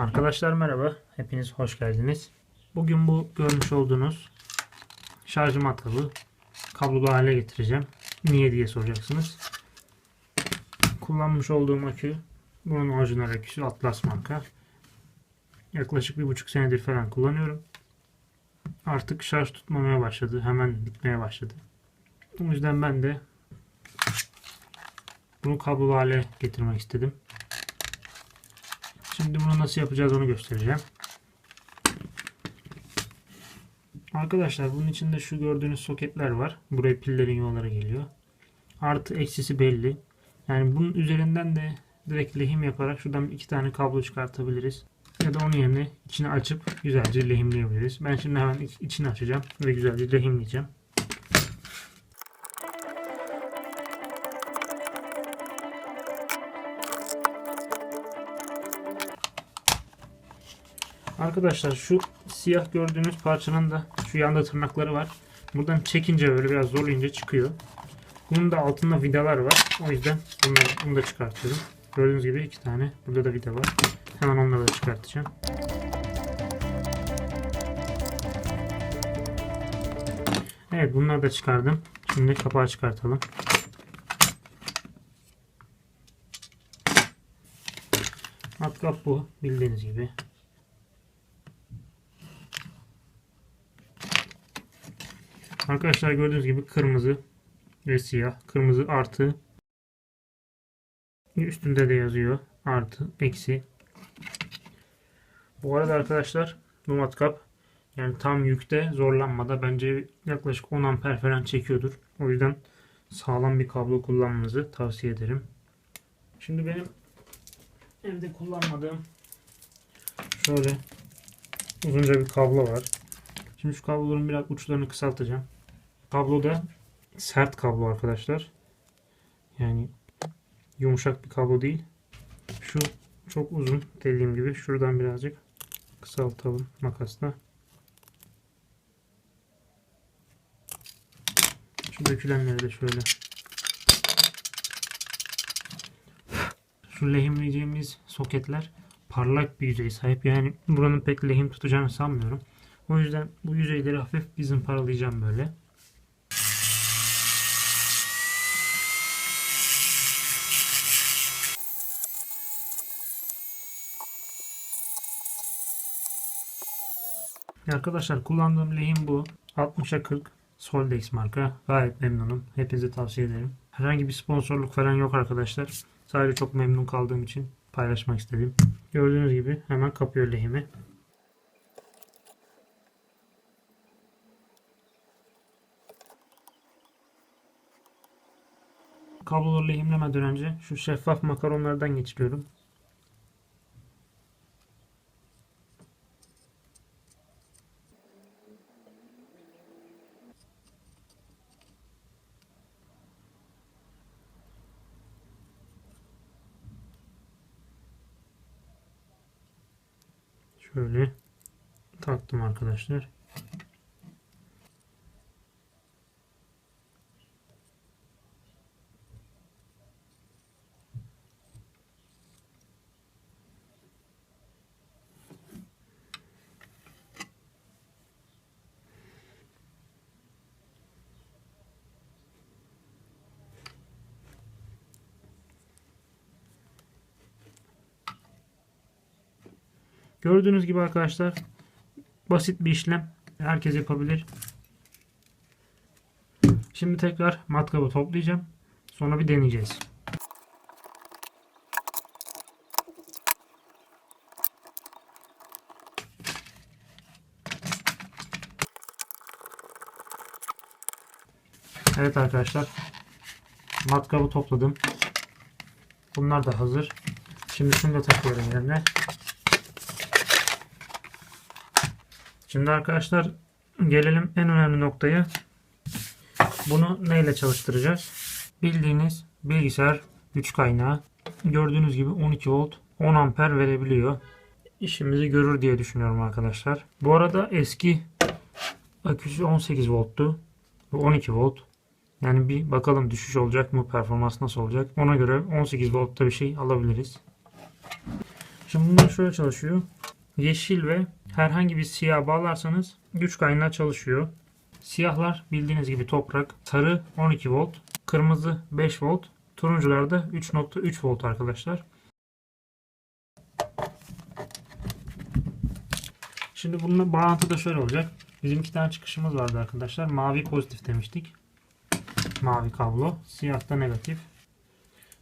Arkadaşlar merhaba. Hepiniz hoş geldiniz. Bugün bu görmüş olduğunuz şarj matkabı kablolu hale getireceğim. Niye diye soracaksınız. Kullanmış olduğum akü bunun orijinal aküsü Atlas marka. Yaklaşık bir buçuk senedir falan kullanıyorum. Artık şarj tutmamaya başladı. Hemen bitmeye başladı. O yüzden ben de bunu kablolu hale getirmek istedim. Şimdi bunu nasıl yapacağız onu göstereceğim. Arkadaşlar bunun içinde şu gördüğünüz soketler var. Buraya pillerin yolları geliyor. Artı eksisi belli. Yani bunun üzerinden de direkt lehim yaparak şuradan iki tane kablo çıkartabiliriz. Ya da onun yerine içini açıp güzelce lehimleyebiliriz. Ben şimdi hemen iç- içini açacağım ve güzelce lehimleyeceğim. Arkadaşlar şu siyah gördüğünüz parçanın da şu yanda tırnakları var. Buradan çekince böyle biraz zorlayınca çıkıyor. Bunun da altında vidalar var. O yüzden bunları, bunu da çıkartıyorum. Gördüğünüz gibi iki tane. Burada da vida var. Hemen onları da çıkartacağım. Evet bunları da çıkardım. Şimdi kapağı çıkartalım. Matkap bu bildiğiniz gibi. Arkadaşlar gördüğünüz gibi kırmızı ve siyah. Kırmızı artı. Üstünde de yazıyor. Artı, eksi. Bu arada arkadaşlar bu matkap yani tam yükte zorlanmada bence yaklaşık 10 amper falan çekiyordur. O yüzden sağlam bir kablo kullanmanızı tavsiye ederim. Şimdi benim evde kullanmadığım şöyle uzunca bir kablo var. Şimdi şu kabloların biraz uçlarını kısaltacağım. Kablo da sert kablo arkadaşlar. Yani yumuşak bir kablo değil. Şu çok uzun dediğim gibi şuradan birazcık kısaltalım makasla. Şu dökülenleri de şöyle. Şu lehimleyeceğimiz soketler parlak bir yüzeye sahip. Yani buranın pek lehim tutacağını sanmıyorum. O yüzden bu yüzeyleri hafif bir zımparalayacağım böyle. Arkadaşlar kullandığım lehim bu. 60'a 40 Soldex marka. Gayet memnunum. Hepinize tavsiye ederim. Herhangi bir sponsorluk falan yok arkadaşlar. Sadece çok memnun kaldığım için paylaşmak istedim. Gördüğünüz gibi hemen kapıyor lehimi. Kabloları lehimlemeden önce şu şeffaf makaronlardan geçiriyorum. Şöyle taktım arkadaşlar. Gördüğünüz gibi arkadaşlar basit bir işlem. Herkes yapabilir. Şimdi tekrar matkabı toplayacağım. Sonra bir deneyeceğiz. Evet arkadaşlar. Matkabı topladım. Bunlar da hazır. Şimdi şunu da takıyorum yerine. Şimdi arkadaşlar gelelim en önemli noktaya. Bunu neyle çalıştıracağız? Bildiğiniz bilgisayar güç kaynağı. Gördüğünüz gibi 12 volt 10 amper verebiliyor. İşimizi görür diye düşünüyorum arkadaşlar. Bu arada eski aküsü 18 volttu. Bu 12 volt. Yani bir bakalım düşüş olacak mı? Performans nasıl olacak? Ona göre 18 voltta bir şey alabiliriz. Şimdi bunlar şöyle çalışıyor. Yeşil ve herhangi bir siyah bağlarsanız güç kaynağı çalışıyor. Siyahlar bildiğiniz gibi toprak, sarı 12 volt, kırmızı 5 volt, turuncular da 3.3 volt arkadaşlar. Şimdi bununla bağlantı da şöyle olacak. Bizim iki tane çıkışımız vardı arkadaşlar. Mavi pozitif demiştik. Mavi kablo. Siyah da negatif.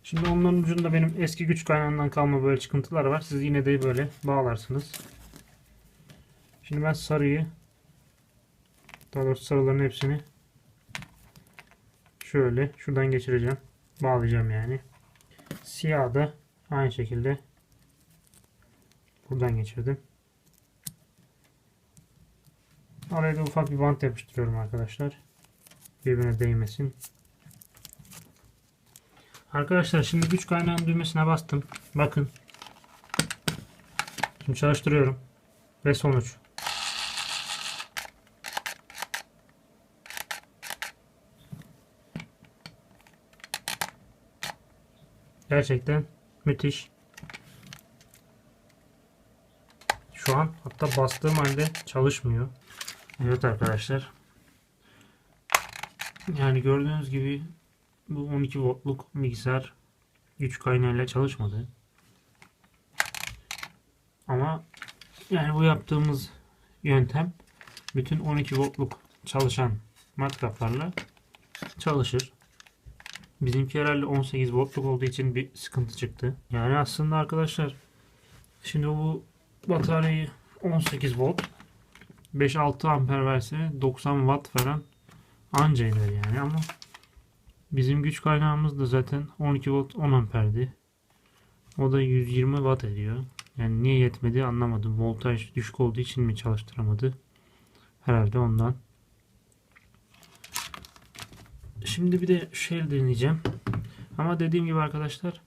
Şimdi onların ucunda benim eski güç kaynağından kalma böyle çıkıntılar var. Siz yine de böyle bağlarsınız. Şimdi ben sarıyı daha doğrusu sarıların hepsini şöyle şuradan geçireceğim. Bağlayacağım yani. Siyah da aynı şekilde buradan geçirdim. Oraya da ufak bir bant yapıştırıyorum arkadaşlar. Birbirine değmesin. Arkadaşlar şimdi güç kaynağının düğmesine bastım. Bakın. Şimdi çalıştırıyorum. Ve sonuç. Gerçekten müthiş. Şu an hatta bastığım halde çalışmıyor. Evet arkadaşlar. Yani gördüğünüz gibi bu 12 voltluk bilgisayar güç kaynağıyla çalışmadı. Ama yani bu yaptığımız yöntem bütün 12 voltluk çalışan matkaplarla çalışır. Bizimki herhalde 18 voltluk olduğu için bir sıkıntı çıktı. Yani aslında arkadaşlar şimdi bu bataryayı 18 volt 5-6 amper verse 90 watt falan anca iner yani ama bizim güç kaynağımız da zaten 12 volt 10 amperdi. O da 120 watt ediyor. Yani niye yetmedi anlamadım. Voltaj düşük olduğu için mi çalıştıramadı? Herhalde ondan. Şimdi bir de şey deneyeceğim. Ama dediğim gibi arkadaşlar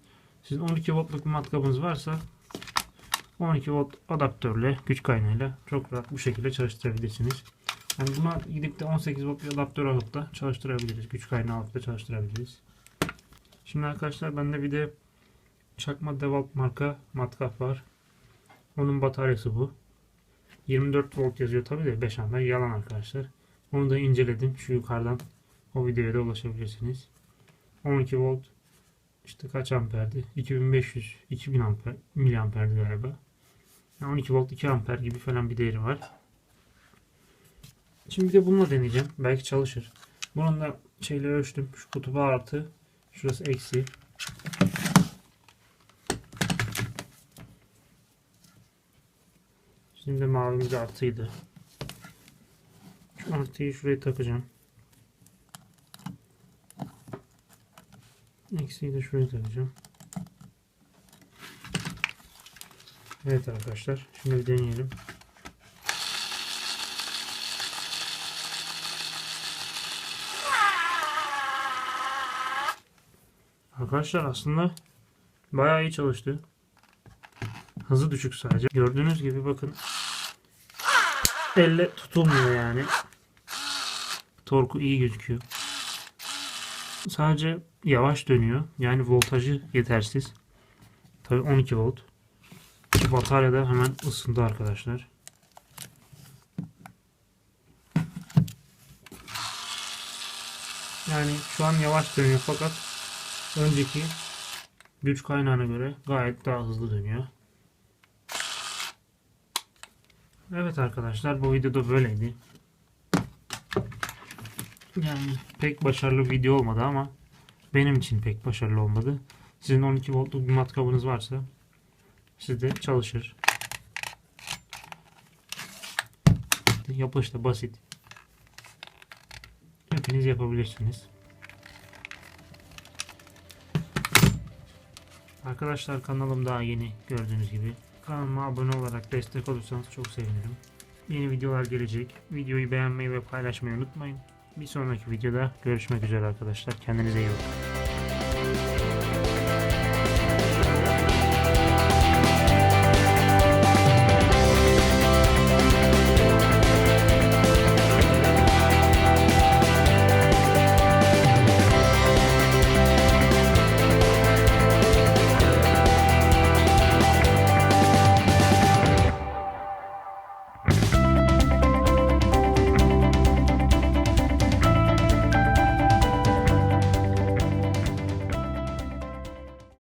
sizin 12 voltluk bir matkabınız varsa 12 volt adaptörle güç kaynağıyla çok rahat bu şekilde çalıştırabilirsiniz. Yani buna gidip de 18 volt bir adaptör alıp da çalıştırabiliriz. Güç kaynağı alıp da çalıştırabiliriz. Şimdi arkadaşlar bende bir de çakma DeWalt marka matkap var. Onun bataryası bu. 24 volt yazıyor tabi de 5 amper yalan arkadaşlar. Onu da inceledim. Şu yukarıdan o videoya da ulaşabilirsiniz. 12 volt işte kaç amperdi? 2500 2000 amper miliamperdi galiba. Yani 12 volt 2 amper gibi falan bir değeri var. Şimdi bir de bununla deneyeceğim. Belki çalışır. Bunun da şeyle ölçtüm. Şu kutubu artı. Şurası eksi. Şimdi mavimiz artıydı. Şu artıyı şuraya takacağım. Eksiği de şuraya takacağım. Evet arkadaşlar. Şimdi deneyelim. Arkadaşlar aslında bayağı iyi çalıştı. Hızı düşük sadece. Gördüğünüz gibi bakın. Elle tutulmuyor yani. Torku iyi gözüküyor. Sadece yavaş dönüyor. Yani voltajı yetersiz. Tabii 12 volt. Batarya da hemen ısındı arkadaşlar. Yani şu an yavaş dönüyor fakat önceki güç kaynağına göre gayet daha hızlı dönüyor. Evet arkadaşlar bu videoda böyleydi. Yani pek başarılı video olmadı ama benim için pek başarılı olmadı. Sizin 12 voltluk bir matkabınız varsa sizde çalışır. Yapış da basit. Hepiniz yapabilirsiniz. Arkadaşlar kanalım daha yeni gördüğünüz gibi. Kanalıma abone olarak destek olursanız çok sevinirim. Yeni videolar gelecek. Videoyu beğenmeyi ve paylaşmayı unutmayın. Bir sonraki videoda görüşmek üzere arkadaşlar. Kendinize iyi bakın.